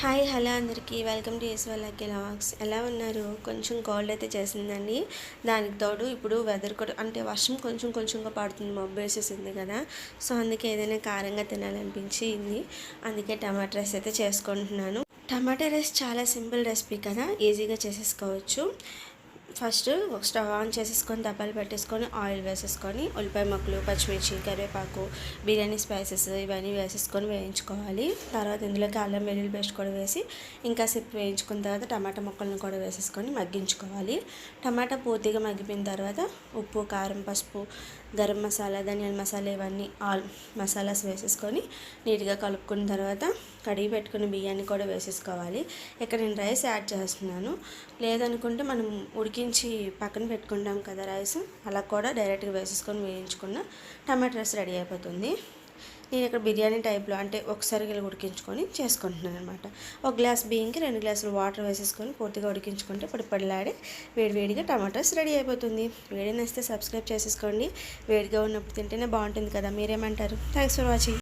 Hi hello అందరికీ. Welcome to ఎస్ వాళ్ళకి లాగ్స్ ఎలా ఉన్నారు? కొంచెం కోల్డ్ అయితే చేసిందండి. దానికి తోడు ఇప్పుడు వెదర్ కూడా అంటే వర్షం కొంచెం కొంచెంగా పడుతుంది మబ్బు వేసేసింది కదా. సో అందుకే ఏదైనా కారంగా తినాలనిపించింది. అందుకే టమాటా రైస్ అయితే చేసుకుంటున్నాను. టమాటా రైస్ చాలా సింపుల్ రెసిపీ కదా. ఈజీగా చేసేసుకోవచ్చు. ఫస్ట్ ఒక స్టవ్ ఆన్ చేసేసుకొని దబ్బాలు పెట్టేసుకొని ఆయిల్ వేసేసుకొని ఉల్లిపాయ ముక్కలు పచ్చిమిర్చి కరివేపాకు బిర్యానీ స్పైసెస్ ఇవన్నీ వేసేసుకొని వేయించుకోవాలి. తర్వాత ఇందులోకి అల్లం వెల్లుల్లి పేస్ట్ కూడా వేసి ఇంకా సేపు వేయించుకున్న తర్వాత టమాటా ముక్కలను కూడా వేసేసుకొని మగ్గించుకోవాలి. టమాటా పూర్తిగా మగ్గిపోయిన తర్వాత ఉప్పు కారం పసుపు గరం మసాలా ధనియాల మసాలా ఇవన్నీ ఆల్ మసాలాస్ వేసేసుకొని నీట్గా కలుపుకున్న తర్వాత కడిగి పెట్టుకున్న బియ్యాన్ని కూడా వేసేసుకోవాలి. ఇక్కడ నేను రైస్ యాడ్ చేస్తున్నాను. లేదనుకుంటే మనం ఉడికించి పక్కన పెట్టుకుంటాం కదా రైస్ అలా కూడా డైరెక్ట్గా వేసేసుకొని వేయించుకున్న టమాటో రైస్ రెడీ అయిపోతుంది. నేను ఇక్కడ బిర్యానీ టైప్లో అంటే ఒకసారి ఇలా ఉడికించుకొని చేసుకుంటున్నాను అనమాట ఒక గ్లాస్ బియ్యంకి రెండు గ్లాసులు వాటర్ వేసేసుకొని పూర్తిగా ఉడికించుకుంటే పొడి వేడివేడిగా టమాటోస్ రెడీ అయిపోతుంది. వేడినేస్తే సబ్స్క్రైబ్ చేసేసుకోండి. వేడిగా ఉన్నప్పుడు తింటేనే బాగుంటుంది కదా మీరేమంటారు? Thanks for watching.